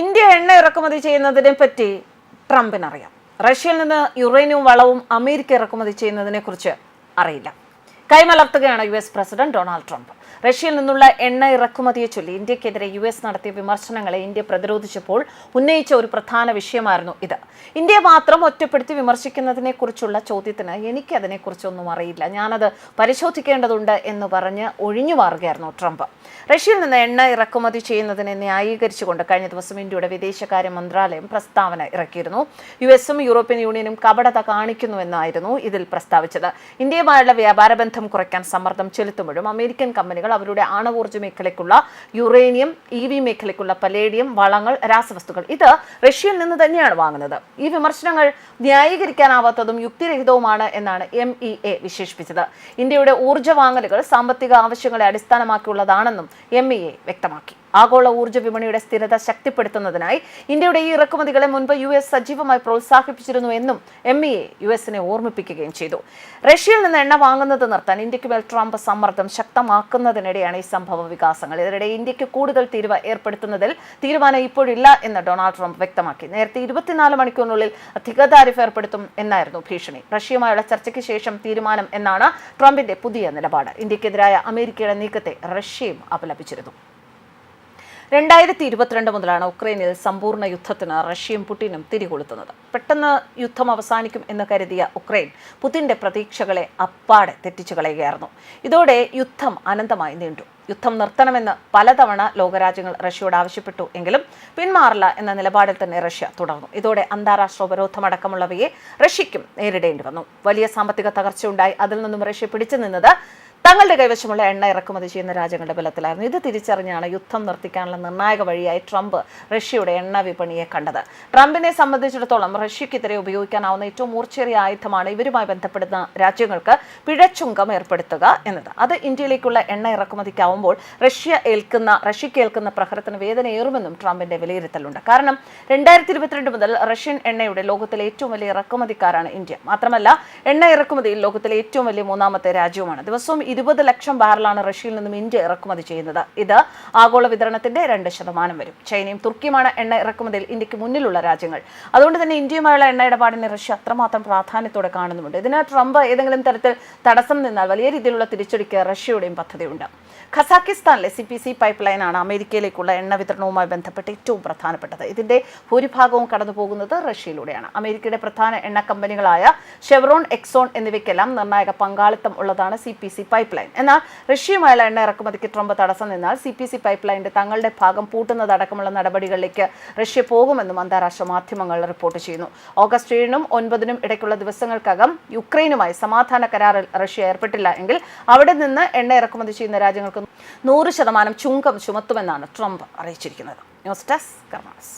India എണ്ണ ഇറക്കുമതി ചെയ്യുന്നതിനെ പറ്റി ട്രംപിന് അറിയാം റഷ്യയിൽ നിന്ന് യുറേനിയം വളവും അമേരിക്ക ഇറക്കുമതി ചെയ്യുന്നതിനെ കുറിച്ച് അറിയില്ല. കൈമലർത്തുകയാണ് U S president Donald Trump. റഷ്യയിൽ നിന്നുള്ള എണ്ണ ഇറക്കുമതിയെ ചൊല്ലി ഇന്ത്യക്കെതിരെ യു എസ് നടത്തിയ വിമർശനങ്ങളെ ഇന്ത്യ പ്രതിരോധിച്ചപ്പോൾ ഉന്നയിച്ച ഒരു പ്രധാന വിഷയമായിരുന്നു ഇത്. ഇന്ത്യ മാത്രം ഒറ്റപ്പെടുത്തി വിമർശിക്കുന്നതിനെ കുറിച്ചുള്ള ചോദ്യത്തിന് എനിക്ക് അതിനെക്കുറിച്ചൊന്നും അറിയില്ല. ഞാനത് പരിശോധിക്കേണ്ടതുണ്ട് എന്ന് പറഞ്ഞ് ഒഴിഞ്ഞു മാറുകയായിരുന്നു ട്രംപ്. റഷ്യയിൽ നിന്ന് എണ്ണ ഇറക്കുമതി ചെയ്യുന്നതിനെ ന്യായീകരിച്ചുകൊണ്ട് കഴിഞ്ഞ ദിവസം ഇന്ത്യയുടെ വിദേശകാര്യ മന്ത്രാലയം പ്രസ്താവന ഇറക്കിയിരുന്നു. യു എസും യൂറോപ്യൻ യൂണിയനും കപടത കാണിക്കുന്നുവെന്നായിരുന്നു ഇതിൽ പ്രസ്താവിച്ചത്. ഇന്ത്യയുമായുള്ള വ്യാപാര ബന്ധം കുറയ്ക്കാൻ സമ്മർദ്ദം ചെലുത്തുമ്പോഴും അമേരിക്കൻ കമ്പനികൾ അവരുടെ ആണവോർജ മേഖലയ്ക്കുള്ള യുറേനിയം ഇ വി മേഖലയ്ക്കുള്ള പലേഡിയം വളങ്ങൾ രാസവസ്തുക്കൾ. ഇത് റഷ്യയിൽ നിന്ന് തന്നെയാണ് വാങ്ങുന്നത്. ഈ വിമർശനങ്ങൾ ന്യായീകരിക്കാനാവാത്തതും യുക്തിരഹിതവുമാണ് എന്നാണ് എം ഇ എ വിശേഷിപ്പിച്ചത്. ഇന്ത്യയുടെ ഊർജ വാങ്ങലുകൾ സാമ്പത്തിക ആവശ്യങ്ങളെ അടിസ്ഥാനമാക്കിയുള്ളതാണെന്നും എം ഇ എ വ്യക്തമാക്കി. ആഗോള ഊർജ വിപണിയുടെ സ്ഥിരത ശക്തിപ്പെടുത്തുന്നതിനായി ഇന്ത്യയുടെ ഈ ഇറക്കുമതികളെ മുൻപ് യു എസ് സജീവമായി പ്രോത്സാഹിപ്പിച്ചിരുന്നു എന്നും എം ഇ എ യു എസിനെ ഓർമ്മിപ്പിക്കുകയും ചെയ്തു. റഷ്യയിൽ നിന്ന് എണ്ണ വാങ്ങുന്നത് നിർത്താൻ ഇന്ത്യയ്ക്ക് മേൽ ട്രംപ് സമ്മർദ്ദം ശക്തമാക്കുന്നതിനിടെയാണ് ഈ സംഭവ വികാസങ്ങൾ. ഇതിനിടെ ഇന്ത്യയ്ക്ക് കൂടുതൽ തീരുവ ഏർപ്പെടുത്തുന്നതിൽ തീരുമാനം ഇപ്പോഴില്ല എന്ന് ഡൊണാൾഡ് ട്രംപ് വ്യക്തമാക്കി. നേരത്തെ ഇരുപത്തിനാല് മണിക്കൂറിനുള്ളിൽ അധിക താരിഫ് ഏർപ്പെടുത്തും എന്നായിരുന്നു ഭീഷണി. റഷ്യയുമായുള്ള ചർച്ചയ്ക്ക് ശേഷം തീരുമാനം എന്നാണ് ട്രംപിന്റെ പുതിയ നിലപാട്. ഇന്ത്യക്കെതിരായ അമേരിക്കയുടെ നീക്കത്തെ റഷ്യയും അപലപിച്ചിരുന്നു. രണ്ടായിരത്തി ഇരുപത്തിരണ്ട് മുതലാണ് ഉക്രൈനിൽ സമ്പൂർണ യുദ്ധത്തിന് റഷ്യയും പുടിനും തിരികൊളുത്തുന്നത്. പെട്ടെന്ന് യുദ്ധം അവസാനിക്കും എന്ന് കരുതിയ ഉക്രൈൻ പുതിന്റെ പ്രതീക്ഷകളെ അപ്പാടെ തെറ്റിച്ചു കളയുകയായിരുന്നു. ഇതോടെ യുദ്ധം അനന്തമായി നീണ്ടു. യുദ്ധം നിർത്തണമെന്ന് പലതവണ ലോകരാജ്യങ്ങൾ റഷ്യയോട് ആവശ്യപ്പെട്ടു എങ്കിലും പിന്മാറില്ല എന്ന നിലപാടിൽ തന്നെ റഷ്യ തുടർന്നു. ഇതോടെ അന്താരാഷ്ട്ര ഉപരോധമടക്കമുള്ളവയെ റഷ്യയ്ക്കും നേരിടേണ്ടി വന്നു. വലിയ സാമ്പത്തിക തകർച്ചയുണ്ടായി. അതിൽ നിന്നും റഷ്യ പിടിച്ചു നിന്നത് തങ്ങളുടെ കൈവശമുള്ള എണ്ണ ഇറക്കുമതി ചെയ്യുന്ന രാജ്യങ്ങളുടെ ബലത്തിലായിരുന്നു. ഇത് തിരിച്ചറിഞ്ഞാണ് യുദ്ധം നിർത്തിക്കാനുള്ള നിർണായക വഴിയായി ട്രംപ് റഷ്യയുടെ എണ്ണ വിപണിയെ കണ്ടത്. ട്രംപിനെ സംബന്ധിച്ചിടത്തോളം റഷ്യക്കെതിരെ ഉപയോഗിക്കാനാവുന്ന ഏറ്റവും മൂർച്ചേറിയ ആയുധമാണ് ഇവരുമായി ബന്ധപ്പെടുന്ന രാജ്യങ്ങൾക്ക് പിഴച്ചുങ്കം ഏർപ്പെടുത്തുക എന്നത്. അത് ഇന്ത്യയിലേക്കുള്ള എണ്ണ ഇറക്കുമതിക്കാവുമ്പോൾ റഷ്യ ഏൽക്കുന്ന റഷ്യക്ക് ഏൽക്കുന്ന പ്രഹരത്തിന് വേദനയേറുമെന്നും ട്രംപിന്റെ വിലയിരുത്തലുണ്ട്. കാരണം രണ്ടായിരത്തി ഇരുപത്തിരണ്ട് മുതൽ റഷ്യൻ എണ്ണയുടെ ലോകത്തിലെ ഏറ്റവും വലിയ ഇറക്കുമതിക്കാരാണ് ഇന്ത്യ. മാത്രമല്ല എണ്ണ ഇറക്കുമതിയിൽ ലോകത്തിലെ ഏറ്റവും വലിയ മൂന്നാമത്തെ രാജ്യവുമാണ്. ദിവസവും ഇരുപത് ലക്ഷം ബാരലാണ് റഷ്യയിൽ നിന്നും ഇന്ത്യ ഇറക്കുമതി ചെയ്യുന്നത്. ഇത് ആഗോള വിതരണത്തിന്റെ രണ്ട് ശതമാനം വരും. ചൈനയും തുർക്കിയുമാണ് എണ്ണ ഇറക്കുമതിയിൽ ഇന്ത്യയ്ക്ക് മുന്നിലുള്ള രാജ്യങ്ങൾ. അതുകൊണ്ട് തന്നെ ഇന്ത്യയുമായുള്ള എണ്ണ ഇടപാടിനെ റഷ്യ അത്രമാത്രം പ്രാധാന്യത്തോടെ കാണുന്നുമുണ്ട്. ഇതിന് ട്രംപ് ഏതെങ്കിലും തരത്തിൽ തടസ്സം നിന്നാൽ വലിയ രീതിയിലുള്ള തിരിച്ചടിക്ക് റഷ്യയുടെയും പദ്ധതിയുണ്ട്. ഖസാക്കിസ്ഥാനിലെ സി പി സി പൈപ്പ് ലൈനാണ് അമേരിക്കയിലേക്കുള്ള എണ്ണ വിതരണവുമായി ബന്ധപ്പെട്ട് ഏറ്റവും പ്രധാനപ്പെട്ടത്. ഇതിന്റെ ഭൂരിഭാഗവും കടന്നുപോകുന്നത് റഷ്യയിലൂടെയാണ്. അമേരിക്കയുടെ പ്രധാന എണ്ണ കമ്പനികളായ ഷെവറോൺ എക്സോൺ എന്നിവയ്ക്കെല്ലാം നിർണായക പങ്കാളിത്തം ഉള്ളതാണ് C P C pipeline എന്നാൽ റഷ്യയുമായുള്ള എണ്ണ ഇറക്കുമതിക്ക് ട്രംപ് തടസ്സം നിന്നാൽ സി പി സി പൈപ്പ് ലൈനിന്റെ തങ്ങളുടെ ഭാഗം പൂട്ടുന്നതടക്കമുള്ള നടപടികളിലേക്ക് റഷ്യ പോകുമെന്നും അന്താരാഷ്ട്ര മാധ്യമങ്ങൾ റിപ്പോർട്ട് ചെയ്യുന്നു. ഓഗസ്റ്റ് ഏഴിനും ഒൻപതിനും ഇടയ്ക്കുള്ള ദിവസങ്ങൾക്കകം യുക്രൈനുമായി സമാധാന കരാറിൽ റഷ്യ ഏർപ്പെട്ടില്ല എങ്കിൽ അവിടെ നിന്ന് എണ്ണ ഇറക്കുമതി ചെയ്യുന്ന രാജ്യങ്ങൾക്ക് നൂറ് ശതമാനം ചുങ്കം ചുമത്തുമെന്നാണ് ട്രംപ് അറിയിച്ചിരിക്കുന്നത്. News desk karmas